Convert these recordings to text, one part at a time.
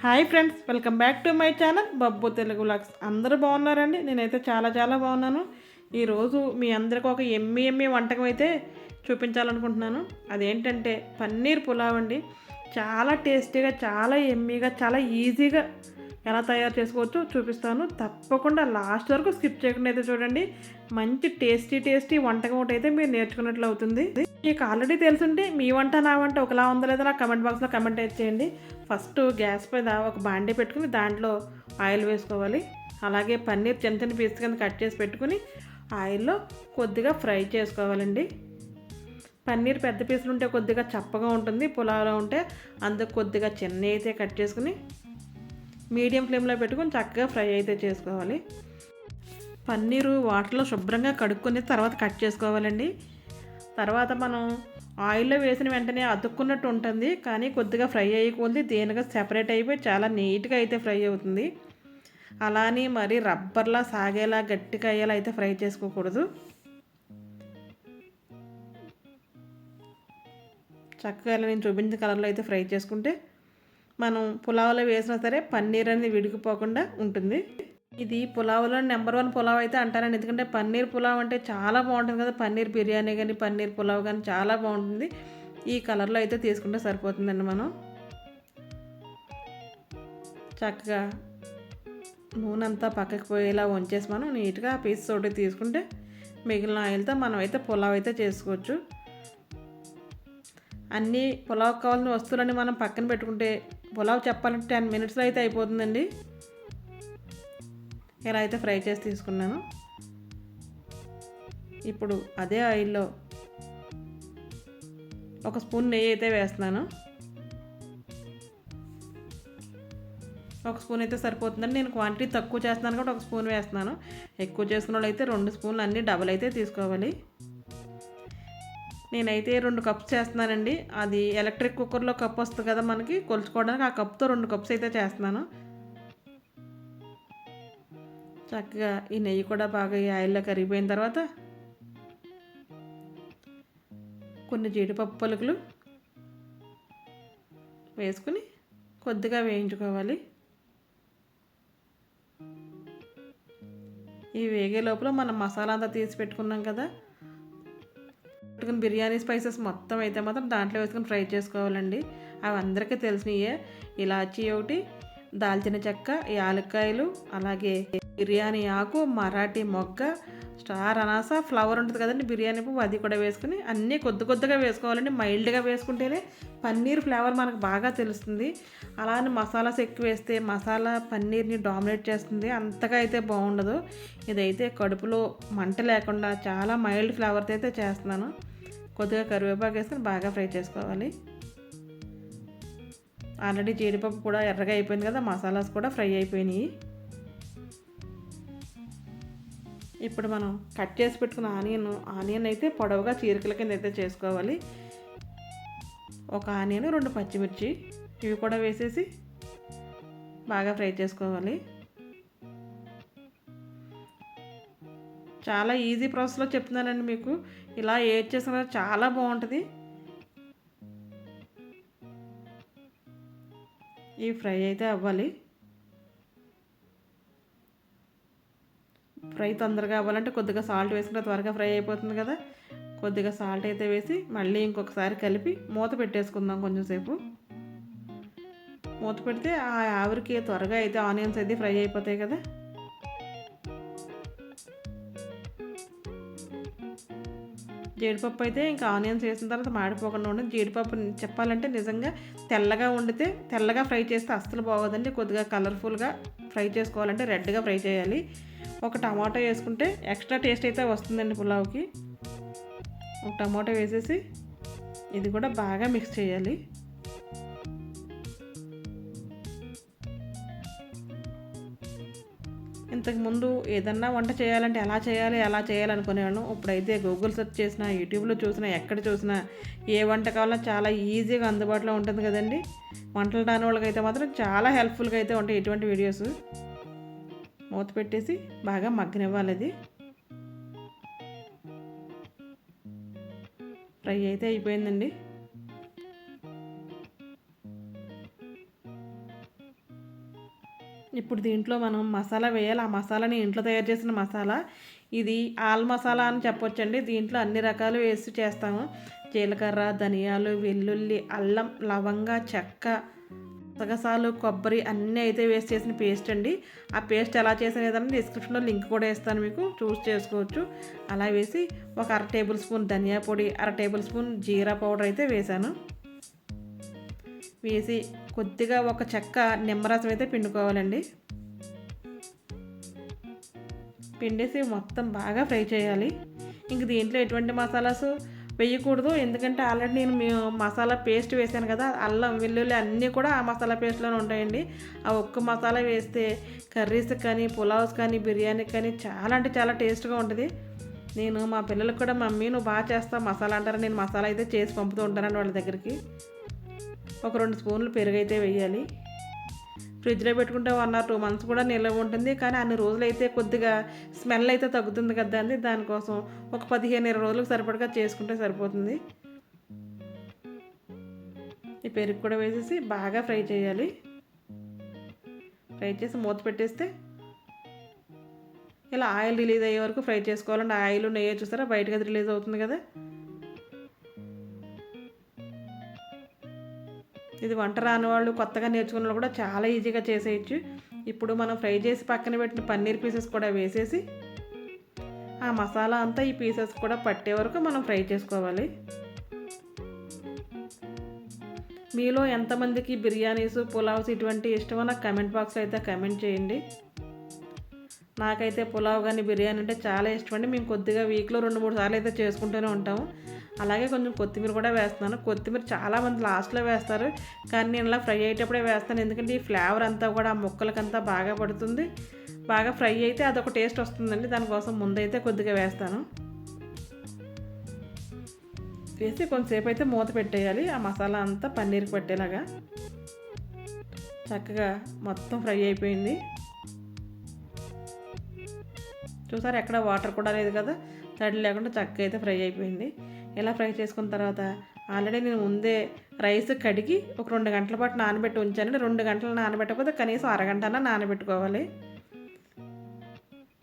Hi friends welcome back to my channel Babbu Telugu vlogs. అందరూ బాగున్నారండి? నేనైతే చాలా చాలా బాగున్నాను. ఈరోజు మీ అందరికి ఒక ఎమ్మి ఎమ్మి వంటకం అయితే చూపించాలనుకుంటున్నాను. అదేంటంటే పన్నీర్ పులావ్ అండి. చాలా టేస్టీగా చాలా ఎమ్మీగా చాలా ఈజీగా ఎలా తయారు చేసుకోవచ్చో చూపిస్తాను. తప్పకుండా లాస్ట్ వరకు స్కిప్ చేయకుండా అయితే చూడండి. మంచి టేస్టీ టేస్టీ వంటకం ఒకటి అయితే మీరు నేర్చుకున్నట్లు అవుతుంది. మీకు ఆల్రెడీ తెలుసుంటే మీ వంట నా వంట ఒకలా ఉందో లేదో నాకు కమెంట్ బాక్స్లో కమెంట్ అయితే చేయండి. ఫస్ట్ గ్యాస్ పైన ఒక బాండీ పెట్టుకుని దాంట్లో ఆయిల్ వేసుకోవాలి. అలాగే పన్నీర్ చిన్న చిన్న పీస్ కింద కట్ చేసి పెట్టుకుని ఆయిల్లో కొద్దిగా ఫ్రై చేసుకోవాలండి. పన్నీర్ పెద్ద పీసులు ఉంటే కొద్దిగా చప్పగా ఉంటుంది పులావ్లో ఉంటే అందుకు కొద్దిగా చిన్న అయితే కట్ చేసుకుని మీడియం ఫ్లేమ్లో పెట్టుకుని చక్కగా ఫ్రై అయితే చేసుకోవాలి. పన్నీరు వాటర్లో శుభ్రంగా కడుక్కుని తర్వాత కట్ చేసుకోవాలండి. తర్వాత మనం ఆయిల్లో వేసిన వెంటనే అతుక్కున్నట్టు ఉంటుంది కానీ కొద్దిగా ఫ్రై అయ్యకూడదు దేనిగా సెపరేట్ అయిపోయి చాలా నీట్గా అయితే ఫ్రై అవుతుంది. అలానే మరి రబ్బర్లా సాగేలా గట్టిగా అయ్యేలా అయితే ఫ్రై చేసుకోకూడదు. చక్కగా నేను చూపించిన కలర్లో అయితే ఫ్రై చేసుకుంటే మనం పులావ్లో వేసినా సరే పన్నీర్ అనేది విడిగిపోకుండా ఉంటుంది. ఇది పులావ్లో నెంబర్ వన్ పులావ్ అయితే అంటారండి ఎందుకంటే పన్నీర్ పులావ్ అంటే చాలా బాగుంటుంది కదా. పన్నీర్ బిర్యానీ కానీ పన్నీర్ పులావ్ కానీ చాలా బాగుంటుంది. ఈ కలర్లో అయితే తీసుకుంటే సరిపోతుందండి మనం. చక్కగా నూనె అంతా పక్కకి పోయేలా వంచేసి మనం నీట్గా పీస్ తోటి తీసుకుంటే మిగిలిన ఆయిల్తో మనం అయితే పులావ్ అయితే చేసుకోవచ్చు. అన్నీ పులావ్ కావాల్సిన వస్తువులన్నీ మనం పక్కన పెట్టుకుంటే పులావ్ చెప్పాలంటే టెన్ మినిట్స్లో అయితే అయిపోతుందండి. ఇలా అయితే ఫ్రై చేసి తీసుకున్నాను. ఇప్పుడు అదే ఆయిల్లో ఒక స్పూన్ నెయ్యి అయితే వేస్తున్నాను. ఒక స్పూన్ అయితే సరిపోతుందండి. నేను క్వాంటిటీ తక్కువ చేస్తున్నాను కూడా ఒక స్పూన్ వేస్తున్నాను. ఎక్కువ చేసుకున్న వాళ్ళు అయితే రెండు స్పూన్లు అన్నీ డబల్ అయితే తీసుకోవాలి. నేనైతే రెండు కప్స్ చేస్తున్నానండి. అది ఎలక్ట్రిక్ కుక్కర్లో కప్ వస్తుంది కదా మనకి కొలుచుకోవడానికి ఆ కప్తో రెండు కప్స్ అయితే చేస్తున్నాను. చక్కగా ఈ నెయ్యి కూడా బాగా ఈ ఆయిల్లో కరిగిపోయిన తర్వాత కొన్ని జీడిపప్పు పలుకులు వేసుకుని కొద్దిగా వేయించుకోవాలి. ఈ వేగే లోపల మనం మసాలా అంతా తీసి పెట్టుకున్నాం కదా. పెట్టుకుని బిర్యానీ స్పైసెస్ మొత్తం అయితే మాత్రం దాంట్లో వేసుకొని ఫ్రై చేసుకోవాలండి. అవి అందరికీ తెలిసినయే. ఇలాచి ఒకటి దాల్చిన చెక్క యాలక్కాయలు అలాగే బిర్యానీ ఆకు మరాఠీ మొగ్గ స్టార్ అనాస ఫ్లవర్ ఉంటుంది కదండి బిర్యానీ పువ్వు అది కూడా వేసుకుని అన్నీ కొద్ది కొద్దిగా వేసుకోవాలండి. మైల్డ్గా వేసుకుంటేనే పన్నీర్ ఫ్లేవర్ మనకు బాగా తెలుస్తుంది. అలానే మసాలాస్ ఎక్కువ వేస్తే మసాలా పన్నీర్ని డామినేట్ చేస్తుంది. అంతగా అయితే బాగుండదు. ఇదైతే కడుపులో మంట లేకుండా చాలా మైల్డ్ ఫ్లేవర్తో అయితే చేస్తున్నాను. కొద్దిగా కరివేపాకు వేసుకొని బాగా ఫ్రై చేసుకోవాలి. ఆల్రెడీ జీడిపప్పు కూడా ఎర్రగా అయిపోయింది కదా మసాలాస్ కూడా ఫ్రై అయిపోయినాయి. ఇప్పుడు మనం కట్ చేసి పెట్టుకున్న ఆనియన్ ఆనియన్ అయితే పొడవుగా చీరికల కింద అయితే చేసుకోవాలి. ఒక ఆనియన్ రెండు పచ్చిమిర్చి ఇవి కూడా వేసేసి బాగా ఫ్రై చేసుకోవాలి. చాలా ఈజీ ప్రాసెస్లో చెప్తున్నానండి మీకు. ఇలా ఏది చేసినా చాలా బాగుంటుంది. ఈ ఫ్రై అయితే అవ్వాలి. ఫ్రై తొందరగా అవ్వాలంటే కొద్దిగా సాల్ట్ వేసుకుంటే త్వరగా ఫ్రై అయిపోతుంది కదా. కొద్దిగా సాల్ట్ అయితే వేసి మళ్ళీ ఇంకొకసారి కలిపి మూత పెట్టేసుకుందాం కొంచెంసేపు మూత పెడితే ఆ ఆవిరికి త్వరగా అయితే ఆనియన్స్ అయితే ఫ్రై అయిపోతాయి కదా. జీడిపప్పు అయితే ఇంకా ఆనియన్స్ వేసిన తర్వాత మాడిపోకుండా ఉండదు జీడిపప్పు చెప్పాలంటే నిజంగా తెల్లగా వండితే తెల్లగా ఫ్రై చేస్తే అస్సలు బాగోదండి. కొద్దిగా కలర్ఫుల్గా ఫ్రై చేసుకోవాలంటే రెడ్గా ఫ్రై చేయాలి. ఒక టమాటో వేసుకుంటే ఎక్స్ట్రా టేస్ట్ అయితే వస్తుందండి పులావ్కి. ఒక టమాటో వేసేసి ఇది కూడా బాగా మిక్స్ చేయాలి. ఇంతకుముందు ఏదన్నా వంట చేయాలంటే ఎలా చేయాలి ఎలా చేయాలనుకునేవాళ్ళం ఇప్పుడైతే గూగుల్ సెర్చ్ చేసినా యూట్యూబ్లో చూసినా ఎక్కడ చూసినా ఏ వంట కావాలన్నా చాలా ఈజీగా అందుబాటులో ఉంటుంది కదండి. వంటలు రాని వాళ్ళకైతే మాత్రం చాలా హెల్ప్ఫుల్గా అయితే ఉంటాయి ఇటువంటి వీడియోస్ మూత పెట్టేసి బాగా మగ్గనివ్వాలి అది. ఫ్రై అయితే అయిపోయిందండి. ఇప్పుడు దీంట్లో మనం మసాలా వేయాలి. ఆ మసాలాని ఇంట్లో తయారు చేసిన మసాలా. ఇది ఆల్ మసాలా అని చెప్పొచ్చండి. దీంట్లో అన్ని రకాలు వేసి చేస్తాము. జీలకర్ర ధనియాలు వెల్లుల్లి అల్లం లవంగ చెక్క సగసాలు కొబ్బరి అన్నీ అయితే వేస్ట్ చేసిన పేస్ట్ అండి. ఆ పేస్ట్ ఎలా చేసినదని డిస్క్రిప్షన్లో లింక్ కూడా ఇస్తాను మీకు. చూస్ చేసుకోవచ్చు. అలా వేసి ఒక అర టేబుల్ స్పూన్ ధనియా పొడి అర టేబుల్ స్పూన్ జీరా పౌడర్ అయితే వేసాను వేసి కొద్దిగా ఒక చెక్క నిమ్మరసం అయితే పిండుకోవాలండి. పిండేసి మొత్తం బాగా ఫ్రై చేయాలి. ఇంక దీంట్లో ఎటువంటి మసాలాసు వేయకూడదు. ఎందుకంటే ఆల్రెడీ నేను మీ మసాలా పేస్ట్ వేసాను కదా అల్లం వెల్లుల్లి అన్నీ కూడా ఆ మసాలా పేస్ట్లోనే ఉంటాయండి. ఆ ఒక్క మసాలా వేస్తే కర్రీస్ కానీ పులావ్స్ కానీ బిర్యానీ కానీ చాలా అంటే చాలా టేస్ట్గా ఉంటుంది. నేను మా పిల్లలకు కూడా మమ్మీ నువ్వు బాగా చేస్తావు మసాలా అంటారా. నేను మసాలా అయితే చేసి పంపుతూ ఉంటానండి వాళ్ళ దగ్గరికి. ఒక రెండు స్పూన్లు పెరుగు అయితే వేయాలి. ఫ్రిడ్జ్లో పెట్టుకుంటే వన్ ఆర్ టూ మంత్స్ కూడా నిల్వ ఉంటుంది. కానీ అన్ని రోజులు అయితే కొద్దిగా స్మెల్ అయితే తగ్గుతుంది కదా అండి. దానికోసం ఒక పదిహేను ఇరవై రోజులకు సరిపడగా చేసుకుంటే సరిపోతుంది. ఈ పెరుగు కూడా వేసేసి బాగా ఫ్రై చేయాలి. ఫ్రై చేసి మూత పెట్టేస్తే ఇలా ఆయిల్ రిలీజ్ అయ్యే వరకు ఫ్రై చేసుకోవాలండి. ఆయిల్ నెయ్యి చూసారా? బయటకు అది రిలీజ్ అవుతుంది కదా. ఇది వంట రాని వాళ్ళు కొత్తగా నేర్చుకున్న వాళ్ళు కూడా చాలా ఈజీగా చేసేయచ్చు. ఇప్పుడు మనం ఫ్రై చేసి పక్కన పెట్టిన పన్నీర్ పీసెస్ కూడా వేసేసి ఆ మసాలా అంతా ఈ పీసెస్ కూడా పట్టే వరకు మనం ఫ్రై చేసుకోవాలి. మీలో ఎంతమందికి బిర్యానీస్ పులావ్స్ ఇటువంటి ఇష్టమో నాకు కమెంట్ బాక్స్లో అయితే కమెంట్ చేయండి. నాకైతే పులావ్ కానీ బిర్యానీ అంటే చాలా ఇష్టం అండి మేము కొద్దిగా వీక్లో రెండు మూడు సార్లు అయితే చేసుకుంటూనే ఉంటాము. అలాగే కొంచెం కొత్తిమీర కూడా వేస్తున్నాను. కొత్తిమీర చాలామంది లాస్ట్లో వేస్తారు. కానీ నేను ఇలా ఫ్రై అయ్యేటప్పుడే వేస్తాను. ఎందుకంటే ఈ ఫ్లేవర్ అంతా కూడా ఆ ముక్కలకంతా బాగా పడుతుంది. బాగా ఫ్రై అయితే అదొక టేస్ట్ వస్తుందండి. దానికోసం ముందైతే కొద్దిగా వేస్తాను. వేసి కొంతసేపు అయితే మూత పెట్టేయాలి. ఆ మసాలా అంతా పన్నీర్కి పట్టేలాగా. చక్కగా మొత్తం ఫ్రై అయిపోయింది. చూసారు ఎక్కడ వాటర్ కూడా లేదు కదా? తడి లేకుండా చక్కగా అయితే ఫ్రై అయిపోయింది. ఇలా ఫ్రై చేసుకున్న తర్వాత ఆల్రెడీ నేను ముందే రైస్ కడిగి ఒక రెండు గంటల పాటు నానబెట్టి ఉంచాను రెండు గంటలు నానబెట్టకపోతే కనీసం అరగంట నానబెట్టుకోవాలి.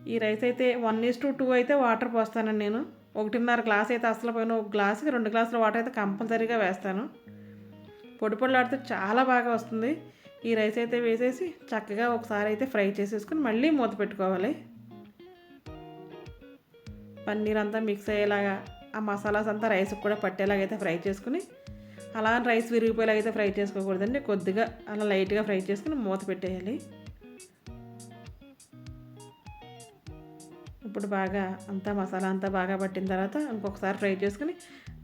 ఈ రైస్ అయితే వన్ ఈస్ టు టూ అయితే వాటర్ పోస్తానండి నేను. ఒకటిన్నర గ్లాస్ అయితే అసలు పోయిన ఒక గ్లాసుకి రెండు గ్లాసుల వాటర్ అయితే కంపల్సరీగా వేస్తాను. పొడి పొడిలాడితే చాలా బాగా వస్తుంది. ఈ రైస్ అయితే వేసేసి చక్కగా ఒకసారి అయితే ఫ్రై చేసేసుకుని మళ్ళీ మూత పెట్టుకోవాలి. పన్నీర్ అంతా మిక్స్ అయ్యేలాగా ఆ మసాలాస్ అంతా రైస్కి కూడా పట్టేలాగైతే ఫ్రై చేసుకుని అలా రైస్ విరిగిపోయేలాగైతే ఫ్రై చేసుకోకూడదండి. కొద్దిగా అలా లైట్గా ఫ్రై చేసుకుని మూత పెట్టేయాలి. ఇప్పుడు బాగా అంతా మసాలా అంతా బాగా పట్టిన తర్వాత ఇంకొకసారి ఫ్రై చేసుకుని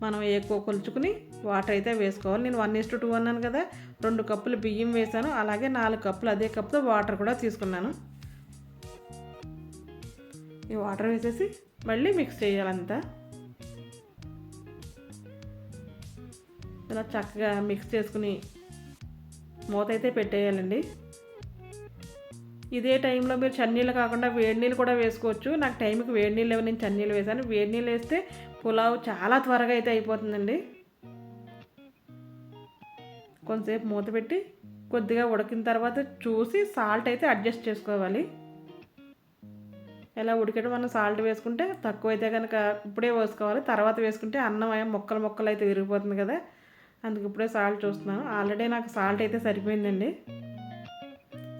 మనం ఎక్కువ కొలుచుకుని వాటర్ అయితే వేసుకోవాలి. నేను వన్ ఇస్టు టూ అన్నాను కదా రెండు కప్పులు బియ్యం వేసాను. అలాగే నాలుగు కప్పులు అదే కప్పుతో వాటర్ కూడా తీసుకున్నాను. ఈ వాటర్ వేసేసి మళ్ళీ మిక్స్ చేయాలంతా. ఇలా చక్కగా మిక్స్ చేసుకుని మూత అయితే పెట్టేయాలండి. ఇదే టైంలో మీరు చన్నీళ్ళు కాకుండా వేడి నీళ్ళు కూడా వేసుకోవచ్చు. నాకు టైంకి వేడి నీళ్ళు లేవు నేను చన్నీళ్ళు వేసాను. వేడి నీళ్ళు వేస్తే పులావ్ చాలా త్వరగా అయితే అయిపోతుందండి. కొంతసేపు మూత పెట్టి కొద్దిగా ఉడికిన తర్వాత చూసి సాల్ట్ అయితే అడ్జస్ట్ చేసుకోవాలి. ఇలా ఉడికేటప్పుడు మనం సాల్ట్ వేసుకుంటే తక్కువ అయితే కనుక ఇప్పుడే వేసుకోవాలి తర్వాత వేసుకుంటే అన్నం మొక్కలు మొక్కలు అయితే విరిగిపోతుంది కదా. అందుకు ఇప్పుడే సాల్ట్ చూస్తున్నాను. ఆల్రెడీ నాకు సాల్ట్ అయితే సరిపోయిందండి.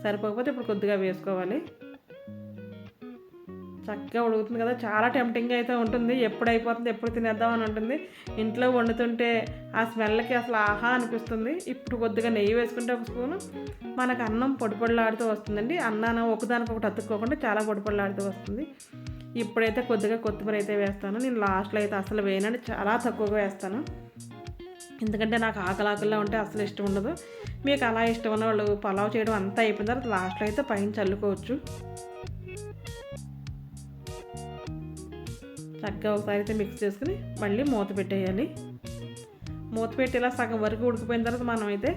సరిపోకపోతే ఇప్పుడు కొద్దిగా వేసుకోవాలి. చక్కగా ఉడుకుతుంది కదా. చాలా టెంప్టింగ్ అయితే ఉంటుంది. ఎప్పుడు అయిపోతుంది ఎప్పుడు తినేద్దాం అని ఉంటుంది. ఇంట్లో వండుతుంటే ఆ స్మెల్కి అసలు ఆహా అనిపిస్తుంది. ఇప్పుడు కొద్దిగా నెయ్యి వేసుకుంటే ఒక స్పూను. మనకు అన్నం పొడిపొడలాడుతూ వస్తుందండి. అన్నానం ఒకదానికి ఒకటి అతుక్కోకుండా చాలా పొడిపొడలాడుతూ వస్తుంది. ఇప్పుడైతే కొద్దిగా కొత్తిమీర అయితే వేస్తాను. నేను లాస్ట్లో అయితే అసలు వేయనండి. చాలా తక్కువగా వేస్తాను. ఎందుకంటే నాకు ఆకలి ఆకలిలో ఉంటే అసలు ఇష్టం ఉండదు. మీకు అలా ఇష్టం ఉన్న వాళ్ళు పలావ్ చేయడం అంతా అయిపోయిన తర్వాత లాస్ట్లో అయితే పైన చల్లుకోవచ్చు. చక్కగా ఒకసారి అయితే మిక్స్ చేసుకుని మళ్ళీ మూత పెట్టేయాలి. మూత పెట్టి ఇలా సగం వరకు ఉడికిపోయిన తర్వాత మనం అయితే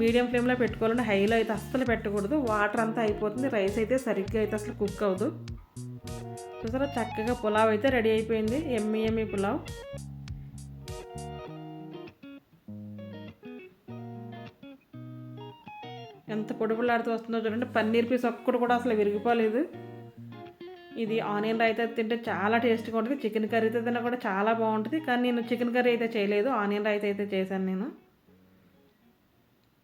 మీడియం ఫ్లేమ్లో పెట్టుకోవాలంటే హైలో అయితే అస్సలు పెట్టకూడదు. వాటర్ అంతా అయిపోతుంది. రైస్ అయితే సరిగ్గా అయితే అసలు కుక్ అవ్వదు. చూసారా? చక్కగా పులావ్ అయితే రెడీ అయిపోయింది. ఎమ్మి ఎమ్మి పులావ్. ఎంత పొడిపులాడుతూ వస్తుందో చూడండి. పన్నీర్ పీస్ ఒక్కడు కూడా అసలు విరిగిపోలేదు. ఇది ఆనియన్ రైతా తింటే చాలా టేస్ట్గా ఉంటుంది. చికెన్ కర్రీతో తిన్నా కూడా చాలా బాగుంటుంది. కానీ నేను చికెన్ కర్రీ అయితే చేయలేదు. ఆనియన్ రైతా అయితే చేశాను నేను.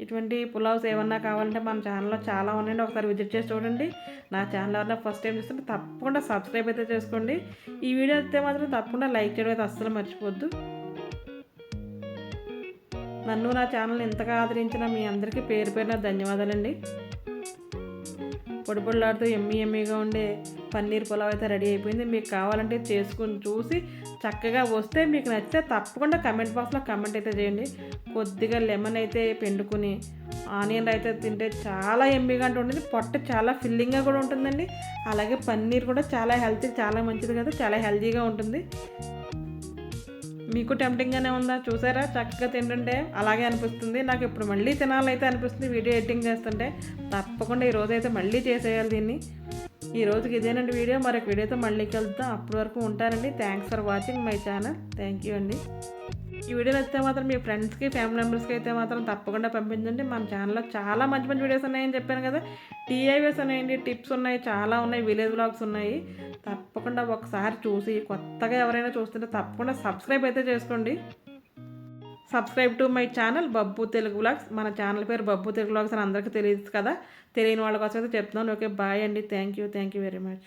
ఇటువంటి పులావ్స్ ఏమన్నా కావాలంటే మన ఛానల్లో చాలా ఉన్నాయండి. ఒకసారి విజిట్ చేసి చూడండి. నా ఛానల్ ఎవరైనా ఫస్ట్ టైం చూస్తుంటే తప్పకుండా సబ్స్క్రైబ్ అయితే చేసుకోండి. ఈ వీడియో అయితే మాత్రం తప్పకుండా లైక్ చేయడం అయితే అస్సలు మర్చిపోద్దు. నన్ను నా ఛానల్ని ఇంతగా ఆదరించిన మీ అందరికీ పేరు పేరున ధన్యవాదాలండి. పొడి పొడిలాడుతూ ఎమ్మీగా ఉండే పన్నీర్ పులావ్ అయితే రెడీ అయిపోయింది. మీకు కావాలంటే చేసుకుని చూసి చక్కగా వస్తే మీకు నచ్చితే తప్పకుండా కమెంట్ బాక్స్లో కమెంట్ అయితే చేయండి. కొద్దిగా లెమన్ అయితే పెండుకుని ఆనియన్ అయితే తింటే చాలా ఎమ్మిగా ఉంటుంది. పొట్ట చాలా ఫిల్లింగ్గా కూడా ఉంటుందండి. అలాగే పన్నీర్ కూడా చాలా హెల్తీ చాలా మంచిది కదా చాలా హెల్తీగా ఉంటుంది. మీకు టెంప్టింగ్గానే ఉందా? చూసారా? చక్కగా తింటుంటే అలాగే అనిపిస్తుంది. నాకు ఇప్పుడు మళ్ళీ తినాలైతే అనిపిస్తుంది. వీడియో ఎడిటింగ్ చేస్తుంటే తప్పకుండా ఈ అయితే మళ్ళీ చేసేయాలి దీన్ని. ఈ రోజుకి ఇదేనండి వీడియో. మరొక వీడియోతో మళ్ళీ కలుద్దాం. అప్పటి వరకు ఉంటానండి. Thanks for watching my channel thank you అండి. ఈ వీడియో నచ్చితే మాత్రం మీ ఫ్రెండ్స్కి ఫ్యామిలీ మెంబర్స్కి అయితే మాత్రం తప్పకుండా పంపించండి. మన ఛానల్లో చాలా మంచి మంచి వీడియోస్ ఉన్నాయని చెప్పాను కదా. టీఐవీస్ ఉన్నాయండి. టిప్స్ ఉన్నాయి. చాలా ఉన్నాయి. విలేజ్ బ్లాగ్స్ ఉన్నాయి. తప్పకుండా ఒకసారి చూసి కొత్తగా ఎవరైనా చూస్తుంటే తప్పకుండా సబ్స్క్రైబ్ అయితే చేసుకోండి. Subscribe to my channel Babbu Telugu blogs మన ఛానల్ పేరు బబ్బు తెలుగు బ్లాగ్స్ అని అందరికీ తెలియదు కదా. తెలియని వాళ్ళ కోసం అయితే చెప్తున్నాను. ఓకే బాయ్ అండి. Thank you thank you very much